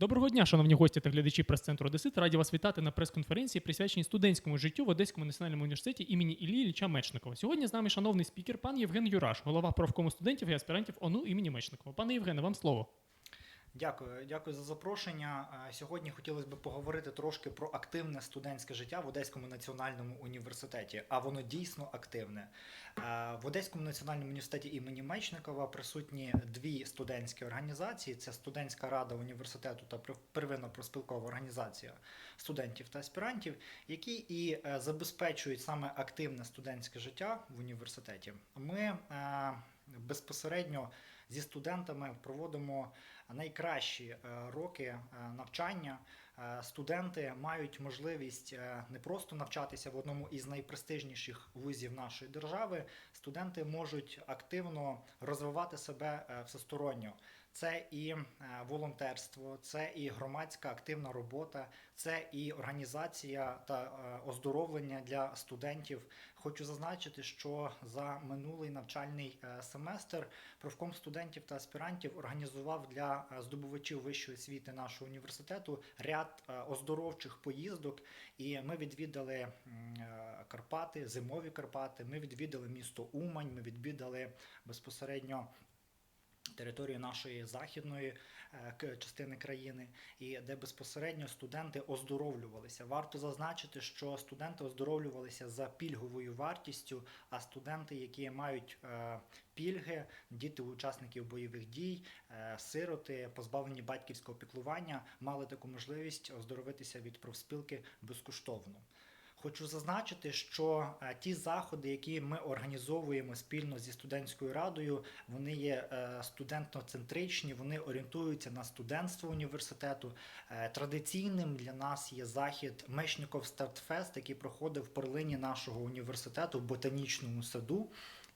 Доброго дня, шановні гості та глядачі прес-центру Одесит. Раді вас вітати на прес-конференції, присвяченій студентському життю в Одеському національному університеті імені Іллі Ілліча Мечникова. Сьогодні з нами шановний спікер, пан Євген Юраш, голова профкому студентів і аспірантів ОНУ імені Мечникова. Пане Євгене, вам слово. Дякую, дякую за запрошення. Е, Сьогодні хотілося б поговорити трошки про активне студентське життя в Одеському національному університеті. А воно дійсно активне. Е, В Одеському національному університеті імені Мечникова присутні дві студентські організації: це студентська рада університету та первинна проспілкова організація студентів та аспірантів, які і е, забезпечують саме активне студентське життя в університеті. Ми безпосередньо зі студентами проводимо найкращі е, роки е, навчання. Е, Студенти мають можливість не просто навчатися в одному із найпрестижніших вузів нашої держави. Студенти можуть активно розвивати себе всесторонньо. Це і е, волонтерство, це і громадська активна робота, це і організація та е, оздоровлення для студентів. Хочу зазначити, що за минулий навчальний е, семестр профком студентів та аспірантів організував для здобувачів вищої освіти нашого університету ряд оздоровчих поїздок. І ми відвідали Карпати, зимові Карпати. Ми відвідали місто Умань. Ми відвідали безпосередньо. Територію нашої західної е, частини країни, і де безпосередньо студенти оздоровлювалися. Варто зазначити, що студенти оздоровлювалися за пільговою вартістю, а студенти, які мають е, пільги, діти учасників бойових дій, е, сироти, позбавлені батьківського піклування, мали таку можливість оздоровитися від профспілки безкоштовно. Хочу зазначити, що е, ті заходи, які ми організовуємо спільно зі студентською радою, вони є е, студентноцентричні, вони орієнтуються на студентство університету. Е, Традиційним для нас є захід Мешніков Стартфест, який проходив в перлині нашого університету в ботанічному саду.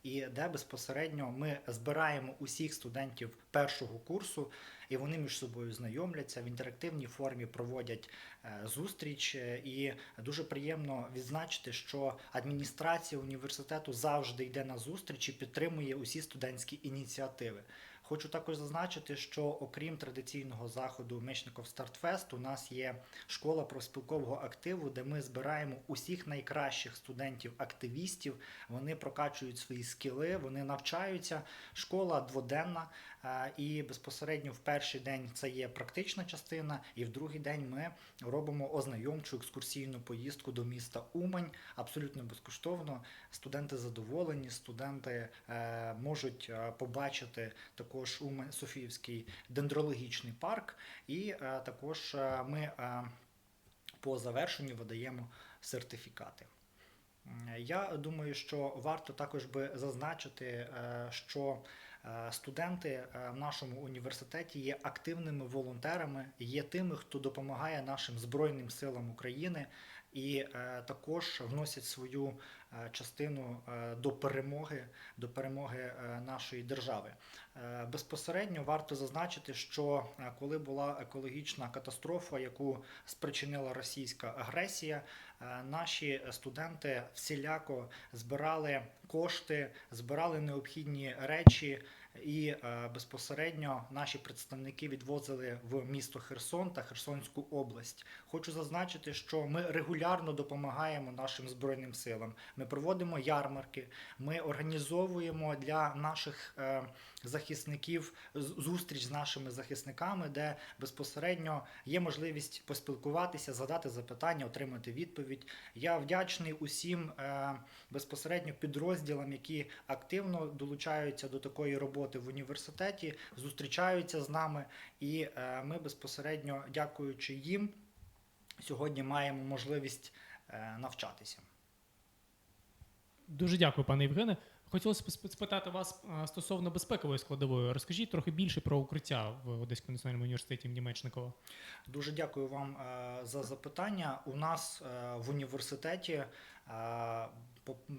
І де безпосередньо ми збираємо усіх студентів першого курсу, і вони між собою знайомляться в інтерактивній формі проводять е, зустріч. е, І дуже приємно відзначити, що адміністрація університету завжди йде на зустріч і підтримує усі студентські ініціативи. Хочу також зазначити, що окрім традиційного заходу Мечников Стартфест, у нас є школа профспілкового активу, де ми збираємо усіх найкращих студентів-активістів. Вони прокачують свої скіли, вони навчаються. Школа дводенна, і безпосередньо в перший день це є практична частина, і в другий день ми робимо ознайомчу екскурсійну поїздку до міста Умань абсолютно безкоштовно. Студенти задоволені, студенти е, можуть е, побачити також Умань Софіївський дендрологічний парк, і е, також е, ми е, по завершенню видаємо сертифікати. Я думаю, що варто також би зазначити, е, що е, студенти е, в нашому університеті є активними волонтерами, є тими, хто допомагає нашим Збройним силам України і е, також вносять свою е, частину е, до перемоги, до перемоги нашої держави. Безпосередньо варто зазначити, що коли була екологічна катастрофа, яку спричинила російська агресія, наші студенти всіляко збирали кошти, збирали необхідні речі. І е, безпосередньо наші представники відвозили в місто Херсон та Херсонську область. Хочу зазначити, що ми регулярно допомагаємо нашим збройним силам. Ми проводимо ярмарки, ми організовуємо для наших е, захисників зустріч з нашими захисниками, де безпосередньо є можливість поспілкуватися, задати запитання, отримати відповідь. Я вдячний усім е, безпосередньо підрозділам, які активно долучаються до такої роботи в університеті, зустрічаються з нами, і е, ми безпосередньо, дякуючи їм, сьогодні маємо можливість е, навчатися. Дуже дякую, пане Євгене. Хотілося б спитати вас стосовно безпекової складової. Розкажіть трохи більше про укриття в Одеському національному університеті імені Мечникова. Дуже дякую вам е, за запитання. У нас е, в університеті е,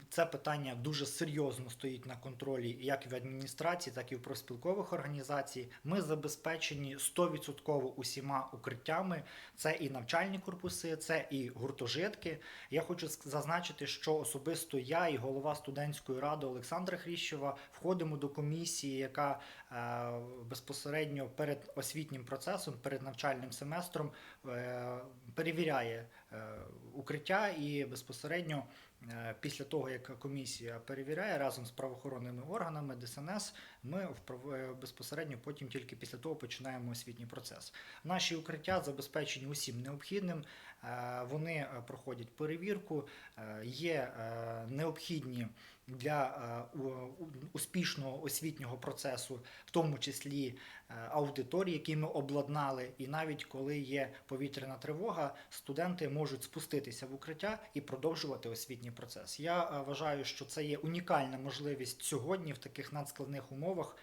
це питання дуже серйозно стоїть на контролі як в адміністрації, так і в профспілкових організацій. Ми забезпечені 100% усіма укриттями. Це і навчальні корпуси, це і гуртожитки. Я хочу зазначити, що особисто я і голова студентської ради Олександра Хріщева входимо до комісії, яка е, безпосередньо перед освітнім процесом, перед навчальним семестром е, перевіряє е, укриття і безпосередньо після того, як комісія перевіряє разом з правоохоронними органами ДСНС, ми е, безпосередньо потім тільки після того починаємо освітній процес. Наші укриття забезпечені усім необхідним. е, Вони е, проходять перевірку, е, є е, необхідні для е, успішного освітнього процесу, в тому числі е, аудиторії, які ми обладнали. І навіть коли є повітряна тривога, студенти можуть спуститися в укриття і продовжувати освітній процес. Я е, вважаю, що це є унікальна можливість сьогодні в таких надскладних умовах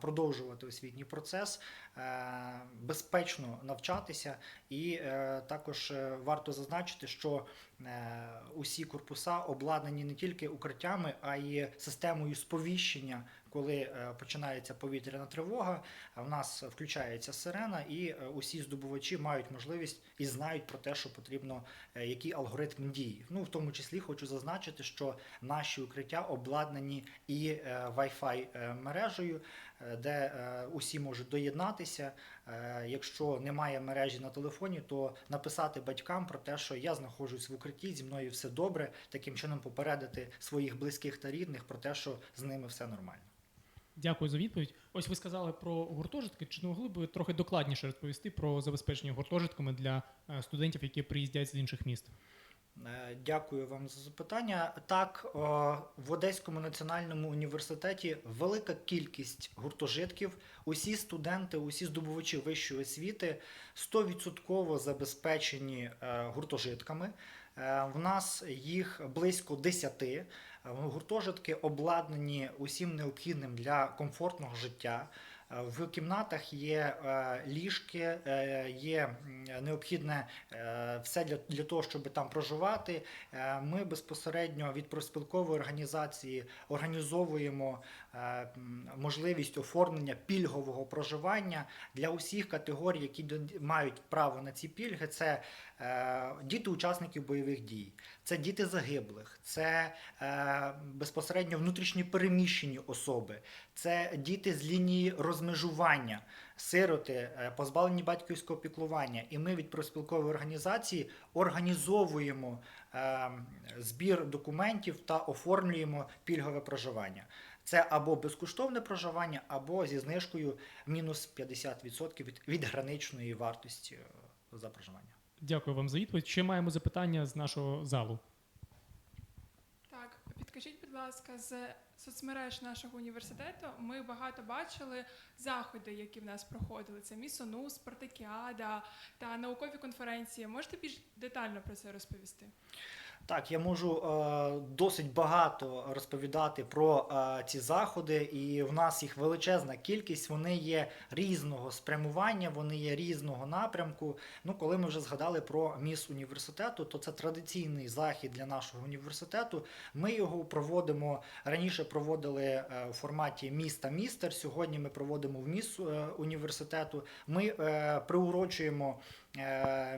продовжувати освітній процес, е, безпечно навчатися, і е, також е, варто зазначити, що е, усі корпуса обладнані не тільки укриттями, а й системою сповіщення. Коли е, починається повітряна тривога, в нас включається сирена, і е, усі здобувачі мають можливість і знають про те, що потрібно, е, який алгоритм дії. Ну, в тому числі хочу зазначити, що наші укриття обладнані і Wi-Fi мережею, де усі можуть доєднатися. Якщо немає мережі на телефоні, то написати батькам про те, що я знаходжусь в укритті, зі мною все добре, таким чином попередити своїх близьких та рідних про те, що з ними все нормально. Дякую за відповідь. Ось ви сказали про гуртожитки. Чи не могли б ви трохи докладніше розповісти про забезпечення гуртожитками для е, студентів, які приїздять з інших міст? Е, Дякую вам за запитання. Так, в Одеському національному університеті велика кількість гуртожитків. Усі студенти, усі здобувачі вищої освіти 100% забезпечені е, гуртожитками. В нас їх близько 10. Е, Гуртожитки обладнані усім необхідним для комфортного життя. Е, В кімнатах є е, ліжки, є необхідне все для, для того, щоб там проживати. Ми безпосередньо від профспілкової організації організовуємо можливість оформлення пільгового проживання для усіх категорій, які мають право на ці пільги. Це діти учасників бойових дій, це діти загиблих, це е, безпосередньо внутрішні переміщені особи, це діти з лінії розмежування, сироти, е, позбавлені батьківського піклування. І ми від профспілкової організації організовуємо е, збір документів та оформлюємо пільгове проживання. Це або безкоштовне проживання, або зі знижкою мінус 50% від, від граничної вартості е, за проживання. Дякую вам за відповідь. Ще маємо запитання з нашого залу. Так, підкажіть, будь ласка, з соцмереж нашого університету ми багато бачили заходи, які в нас проходили. Це Місону, Спартакіада та наукові конференції. Можете більш детально про це розповісти? Так, я можу е, досить багато розповідати про е, ці заходи, і в нас їх величезна кількість. Вони є різного спрямування, вони є різного напрямку. Ну, коли ми вже згадали про міс університету, то це традиційний захід для нашого університету. Ми його проводимо раніше проводили е, у форматі міста містер. Сьогодні ми проводимо в міс е, університету. Ми е, приурочуємо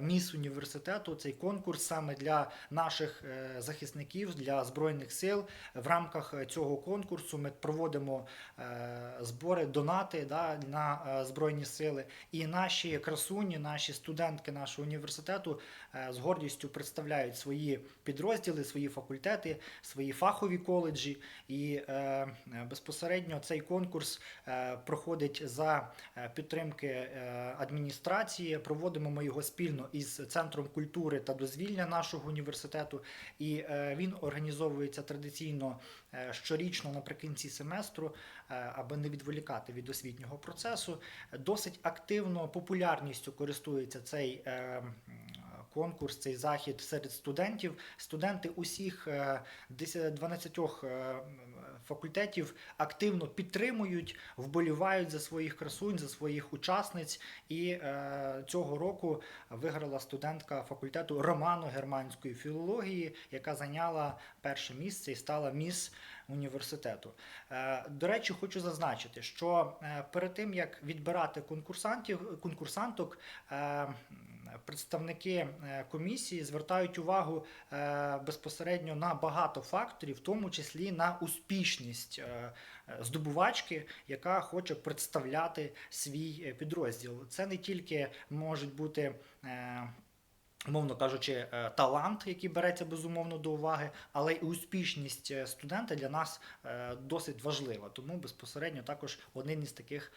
міс університету цей конкурс саме для наших е, захисників, для збройних сил. В рамках е, цього конкурсу ми проводимо е, збори, донати да, на е, збройні сили. І наші красуні, наші студентки нашого університету е, з гордістю представляють свої підрозділи, свої факультети, свої фахові коледжі. І е, е, безпосередньо цей конкурс е, проходить за е, підтримки е, адміністрації. Проводимо ми його спільно із Центром культури та дозвілля нашого університету. І е, він організовується традиційно е, щорічно наприкінці семестру, е, аби не відволікати від освітнього процесу. Досить активно популярністю користується цей. Конкурс, цей захід серед студентів. Студенти усіх е, 10 12 е, факультетів активно підтримують, вболівають за своїх красунь, за своїх учасниць. І е, цього року виграла студентка факультету романо-германської філології, яка зайняла перше місце і стала міс університету. Е, До речі, хочу зазначити, що е, перед тим як відбирати конкурсантів, конкурсанток, е, представники е, комісії звертають увагу е, безпосередньо на багато факторів, в тому числі на успішність е, здобувачки, яка хоче представляти свій підрозділ. Це не тільки можуть бути. Мовно кажучи, е, талант, який береться безумовно до уваги, але й успішність е, студента для нас е, досить важлива. Тому безпосередньо також один із таких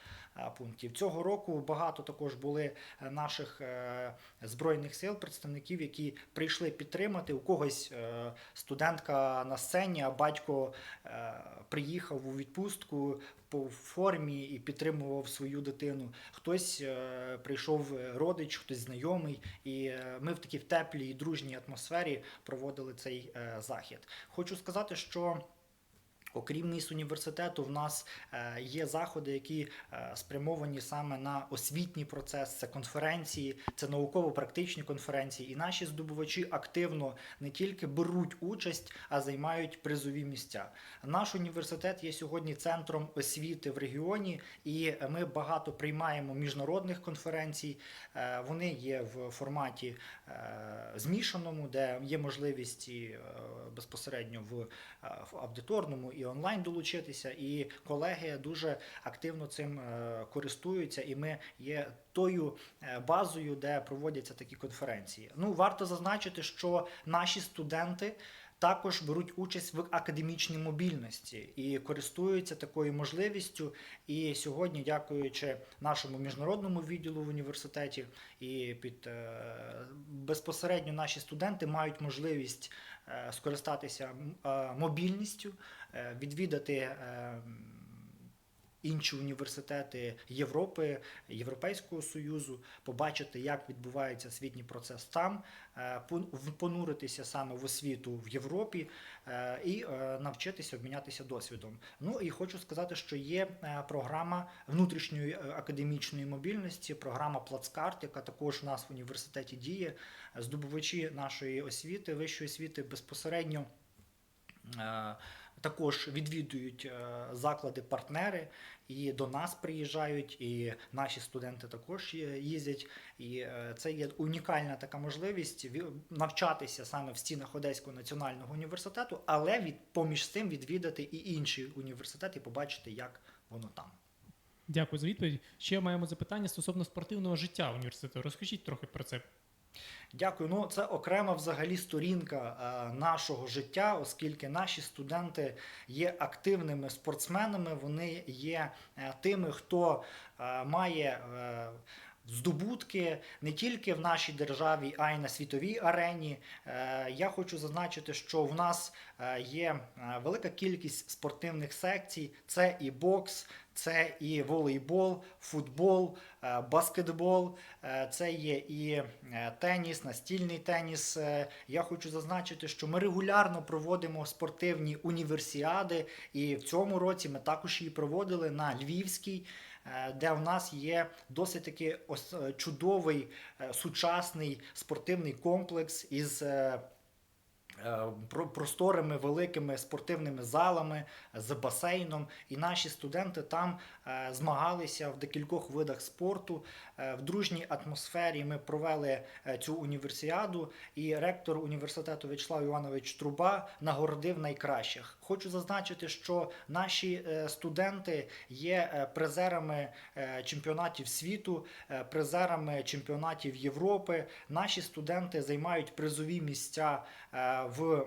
пунктів. Цього року багато також були наших збройних сил, представників, які прийшли підтримати. У когось студентка на сцені, а батько приїхав у відпустку по формі і підтримував свою дитину. Хтось е, прийшов родич, хтось знайомий, і е, ми в такій теплій і дружній атмосфері проводили цей е, захід. Хочу сказати, що. Окрім міст університету, в нас е, є заходи, які е, спрямовані саме на освітній процес, це конференції, це науково-практичні конференції. І наші здобувачі активно не тільки беруть участь, а займають призові місця. Наш університет є сьогодні центром освіти в регіоні, і ми багато приймаємо міжнародних конференцій. Е, Вони є в форматі змішаному, де є можливість і безпосередньо в аудиторному і онлайн долучитися. І колеги дуже активно цим е, користуються, і ми є тою е, базою, де проводяться такі конференції. Ну варто зазначити, що наші студенти. Також беруть участь в академічній мобільності і користуються такою можливістю. І сьогодні, дякуючи нашому міжнародному відділу в університеті, і під е, безпосередньо наші студенти мають можливість е, скористатися е, мобільністю, відвідати. Інші університети Європи, Європейського Союзу, побачити, як відбувається освітній процес там, е, понуритися саме в освіту в Європі е, і е, навчитися обмінятися досвідом. Ну і хочу сказати, що є програма внутрішньої академічної мобільності, програма Плацкарт, яка також у нас в університеті діє. Здобувачі нашої освіти, вищої освіти безпосередньо. Також відвідують е, заклади партнери і до нас приїжджають, і наші студенти також їздять. І е, це є унікальна така можливість ві- навчатися саме в стінах Одеського національного університету, але від поміж цим відвідати і інші університети, і побачити, як воно там. Дякую за відповідь. Ще маємо запитання стосовно спортивного життя університету. Розкажіть трохи про це. Дякую. Ну це окрема взагалі сторінка е, нашого життя, оскільки наші студенти є активними спортсменами. Вони є е, тими, хто е, має. Здобутки не тільки в нашій державі, а й на світовій арені. Я хочу зазначити, що в нас є велика кількість спортивних секцій: це і бокс, це і волейбол, футбол, е, баскетбол, е, це є і е, теніс, настільний теніс. Я хочу зазначити, що ми регулярно проводимо спортивні універсіади, і в цьому році ми також її проводили на Львівській. Де в нас є досить таки чудовий сучасний спортивний комплекс із просторими великими спортивними залами з басейном, і наші студенти там е, змагалися в декількох видах спорту. Е, В дружній атмосфері ми провели е, цю універсіаду, і ректор університету Вячеслав Іванович Труба нагородив найкращих. Хочу зазначити, що наші е, студенти є призерами чемпіонатів світу, призерами чемпіонатів Європи. Наші студенти займають призові місця в.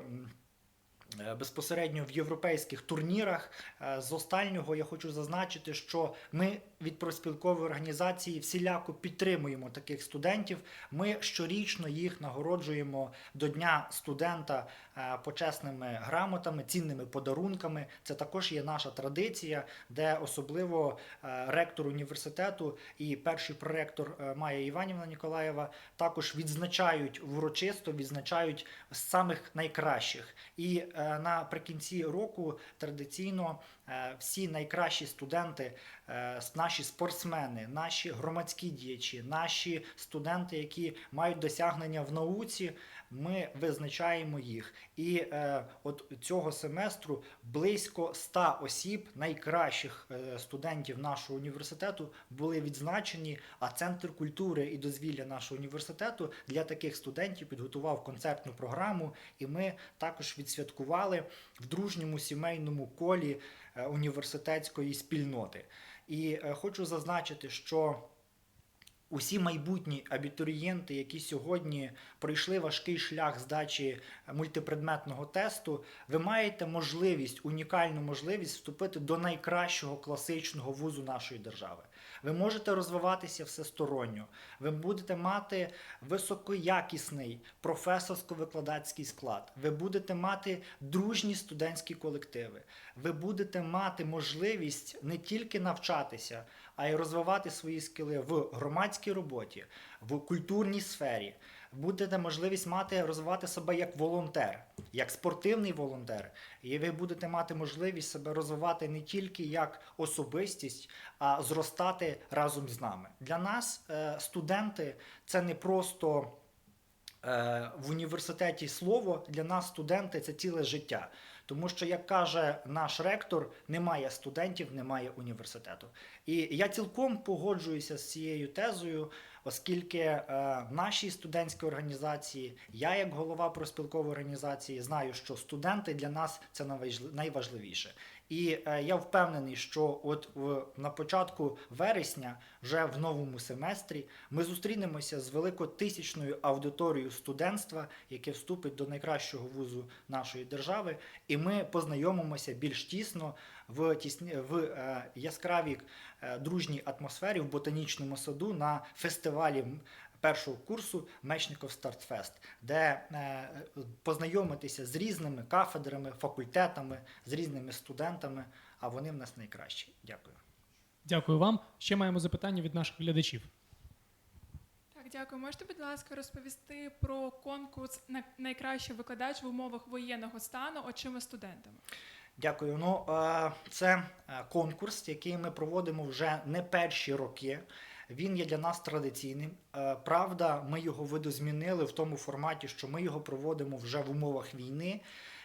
Е, Безпосередньо в європейських турнірах Е, з останнього я хочу зазначити, що ми від профспілкової організації всіляко підтримуємо таких студентів. Ми щорічно їх нагороджуємо до Дня студента е, почесними грамотами, цінними подарунками. Це також є наша традиція, де особливо ректор університету і перший проректор Майя Іванівна Ніколаєва також відзначають урочисто, відзначають самих найкращих. І наприкінці року традиційно е, всі найкращі студенти, е, наші спортсмени, наші громадські діячі, наші студенти, які мають досягнення в науці, ми визначаємо їх. І е, от цього семестру близько 100 осіб, найкращих е, студентів нашого університету, були відзначені. А центр культури і дозвілля нашого університету для таких студентів підготував концертну програму, і ми також відсвяткували в дружньому сімейному колі е, університетської спільноти. І е, хочу зазначити, що усі майбутні абітурієнти, які сьогодні пройшли важкий шлях здачі мультипредметного тесту, ви маєте можливість, унікальну можливість вступити до найкращого класичного вузу нашої держави. Ви можете розвиватися всесторонньо, ви будете мати високоякісний професорсько-викладацький склад, ви будете мати дружні студентські колективи, ви будете мати можливість не тільки навчатися, а й розвивати свої скіли в громадській роботі, в культурній сфері. Будете можливість мати розвивати себе як волонтер, як спортивний волонтер, і ви будете мати можливість себе розвивати не тільки як особистість, а зростати разом з нами. Для нас е, студенти це не просто е, в університеті слово, для нас студенти це ціле життя. Тому що, як каже наш ректор, немає студентів, немає університету. І я цілком погоджуюся з цією тезою, оскільки е, наші студентські організації, я як голова проспілкової організації, знаю, що студенти для нас це найважли- найважливіше. І е, я впевнений, що от в, на початку вересня, вже в новому семестрі, ми зустрінемося з великотисячною аудиторією студентства, яке вступить до найкращого вузу нашої держави, і ми познайомимося більш тісно в тісні в е, яскравій е, дружній атмосфері в ботанічному саду на фестивалі першого курсу Мечников Стартфест, де е, познайомитися з різними кафедрами, факультетами, з різними студентами. А вони в нас найкращі. Дякую. Дякую вам. Ще маємо запитання від наших глядачів. Так, дякую. Можете, будь ласка, розповісти про конкурс на найкращий викладач в умовах воєнного стану очима студентами? Дякую. Ну, е, це е, конкурс, який ми проводимо вже не перші роки. Він є для нас традиційним. Е, Правда, ми його видозмінили в тому форматі, що ми його проводимо вже в умовах війни.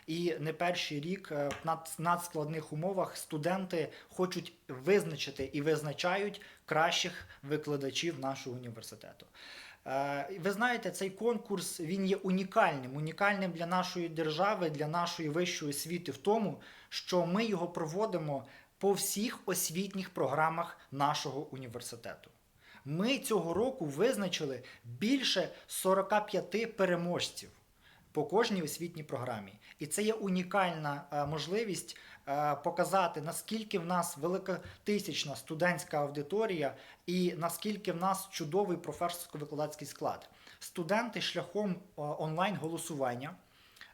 І не перший рік е, в над- надскладних умовах студенти хочуть визначити і визначають кращих викладачів нашого університету. Е, Ви знаєте, цей конкурс він є унікальним, унікальним для нашої держави, для нашої вищої освіти в тому, що ми його проводимо по всіх освітніх програмах нашого університету. Ми цього року визначили більше 45 переможців по кожній освітній програмі. І це є унікальна е, можливість е, показати, наскільки в нас великотисячна студентська аудиторія і наскільки в нас чудовий професорсько-викладацький склад. Студенти шляхом е, онлайн-голосування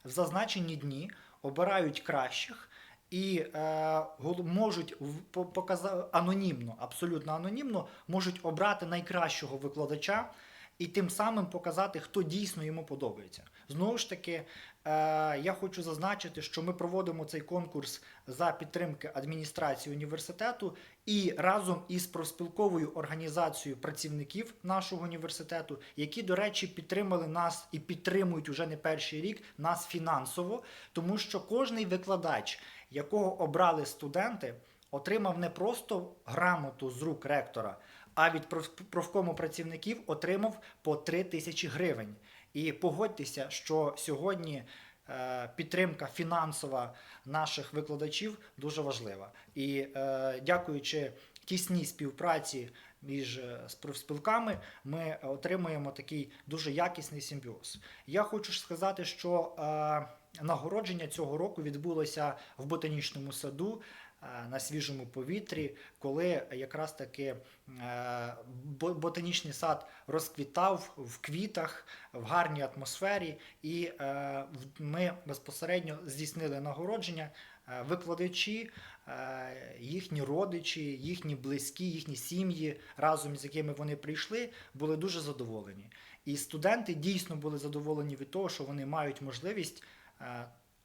в зазначені дні обирають кращих. І е, можуть в- показа- анонімно, абсолютно анонімно, можуть обрати найкращого викладача і тим самим показати, хто дійсно йому подобається. Знову ж таки, е, я хочу зазначити, що ми проводимо цей конкурс за підтримки адміністрації університету і разом із профспілковою організацією працівників нашого університету, які, до речі, підтримали нас і підтримують уже не перший рік нас фінансово, тому що кожний викладач, якого обрали студенти, отримав не просто грамоту з рук ректора, а від проф- профкому працівників отримав по 3 тисячі гривень. І погодьтеся, що сьогодні підтримка фінансова наших викладачів дуже важлива. І е, дякуючи тісній співпраці між е, профспілками, ми отримуємо такий дуже якісний симбіоз. Я хочу сказати, що е, нагородження цього року відбулося в ботанічному саду. Е, На свіжому повітрі, коли якраз таки е, ботанічний сад розквітав в квітах, в гарній атмосфері, і е, ми безпосередньо здійснили нагородження. Викладачі, їхні родичі, їхні близькі, їхні сім'ї, разом з якими вони прийшли, були дуже задоволені. І студенти дійсно були задоволені від того, що вони мають можливість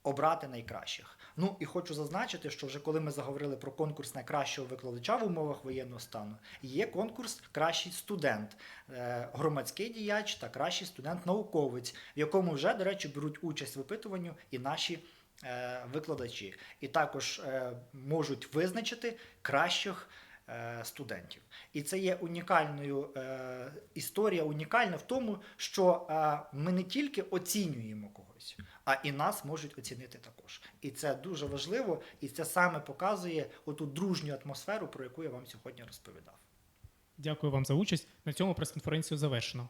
обрати найкращих. Ну і хочу зазначити, що вже коли ми заговорили про конкурс найкращого викладача в умовах воєнного стану, є конкурс Кращий студент, е, громадський діяч та кращий студент-науковець, в якому вже, до речі, беруть участь в випитуванню і наші е, викладачі, і також е, можуть визначити кращих. Студентів, і це є унікальною історія, унікальна в тому, що ми не тільки оцінюємо когось, а і нас можуть оцінити також. І це дуже важливо, і це саме показує оту дружню атмосферу, про яку я вам сьогодні розповідав. Дякую вам за участь. На цьому прес-конференцію завершено.